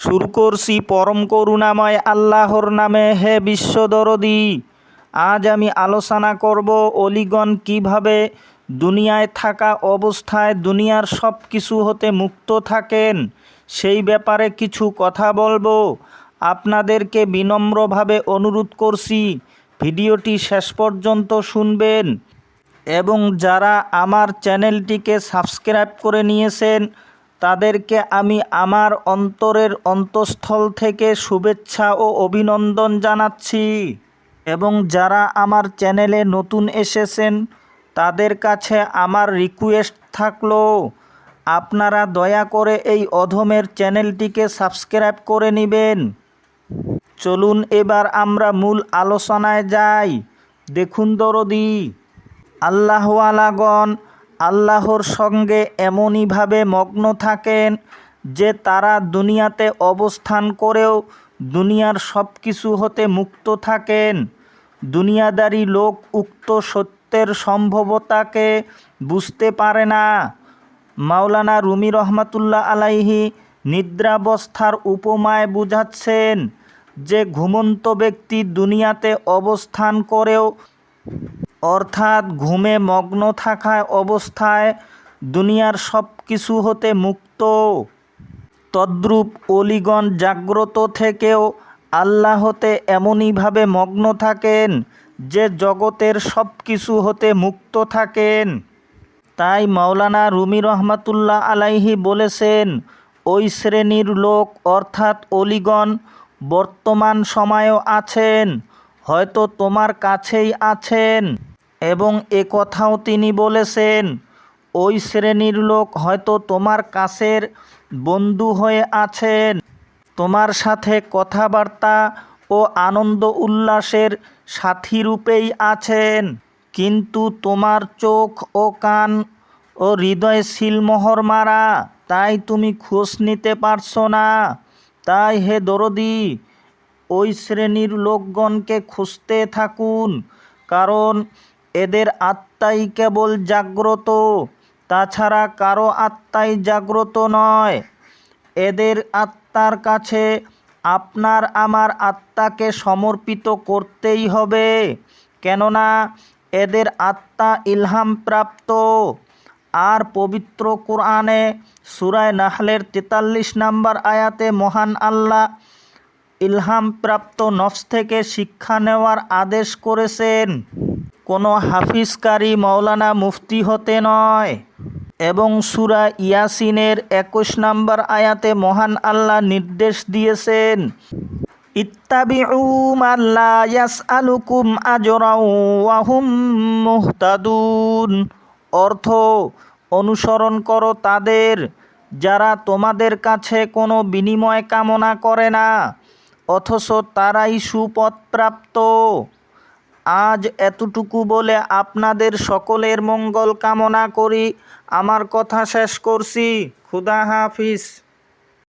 শুরু করছি পরম করুণাময় আল্লাহর নামে, হে বিশ্বদরদি। আজ আমি আলোচনা করব অলিগণ কীভাবে দুনিয়ায় থাকা অবস্থায় দুনিয়ার সব কিছু হতে মুক্ত থাকেন, সেই ব্যাপারে কিছু কথা বলব। আপনাদেরকে বিনম্রভাবে অনুরোধ করছি, ভিডিওটি শেষ পর্যন্ত শুনবেন এবং যারা আমার চ্যানেলটিকে সাবস্ক্রাইব করে নিয়েছেন তাদেরকে আমি আমার অন্তরের অন্তঃস্থল থেকে শুভেচ্ছা ও অভিনন্দন জানাচ্ছি। এবং যারা আমার চ্যানেলে নতুন এসেছেন, তাদের কাছে আমার রিকোয়েস্ট থাকল, আপনারা দয়া করে এই অধমের চ্যানেলটিকে সাবস্ক্রাইব করে নেবেন। চলুন এবার আমরা মূল আলোচনায় যাই। দেখুন দরদি। আল্লাহওয়ালাগণ আল্লাহর সঙ্গে এমনইভাবে মগ্ন থাকেন যে তারা দুনিয়াতে অবস্থান করেও দুনিয়ার সব কিছু হতে মুক্ত থাকেন। দুনিয়াদারি লোক উক্ত সত্যের সম্ভবতাকে বুঝতে পারে না। মাওলানা রুমি রহমাতুল্লাহ আলাইহি নিদ্রাবস্থার উপমায় বুঝাচ্ছেন যে ঘুমন্ত ব্যক্তি দুনিয়াতে অবস্থান করেও অর্থাৎ ঘুমে মগ্ন থাকায় অবস্থায় দুনিয়ার সব কিছু হতে মুক্ত। তদ্রূপ অলিগণ জাগ্রত থেকেও আল্লাহতে এমনইভাবে মগ্ন থাকেন যে জগতের সব কিছু হতে মুক্ত থাকেন। তাই মাওলানা রুমি রহমাতুল্লাহ আলাইহি বলেছেন, ওই শ্রেণির লোক অর্থাৎ অলিগণ বর্তমান সময়েও আছেন, হয়তো তোমার কাছেই আছেন। এবং এ কথাও তিনি বলেছেন, ওই শ্রেণির লোক হয়তো তোমার কাছের বন্ধু হয়ে আছেন। তোমার সাথে কথাবার্তা ও আনন্দ উল্লাসের সাথী রূপেই আছেন। কিন্তু তোমার চোখ ও কান ও হৃদয় সিলমোহর মারা। তাই তুমি খোঁজ নিতে পারছ না। তাই হে দরদি, ওই শ্রেণির লোকগণকে খুঁজতে থাকুন। কারণ এদের আত্মাই কেবল জাগ্রত, তাছাড়া কারও আত্মাই জাগ্রত নয়। এদের আত্মার কাছে আপনার আমার আত্মাকে সমর্পিত করতেই হবে, কেননা এদের আত্মা ইলহাম প্রাপ্ত আর পবিত্র কোরআনে সুরায় নাহলের তেতাল্লিশ নাম্বার আয়াতে মহান আল্লাহ ইলহাম প্রাপ্ত নফস থেকে শিক্ষা নেওয়ার আদেশ করেছেন। কোনো হাফিজকারী মৌলানা মুফতি হতে নয়। এবং সুরা ইয়াসিনের একুশ নাম্বার আয়াতে মহান আল্লাহ নির্দেশ দিয়েছেন, ইত্তাবিউ আজরাও ওয়াহুম মুহতাদুন। অর্থ, অনুসরণ করো তাদের যারা তোমাদের কাছে কোনো বিনিময় কামনা করে না, অথচ তারাই সুপথপ্রাপ্ত। আজ এতটুকু বলে আপনাদের সকলের মঙ্গল কামনা করি। আমার কথা শেষ করছি। খুদা হাফিজ।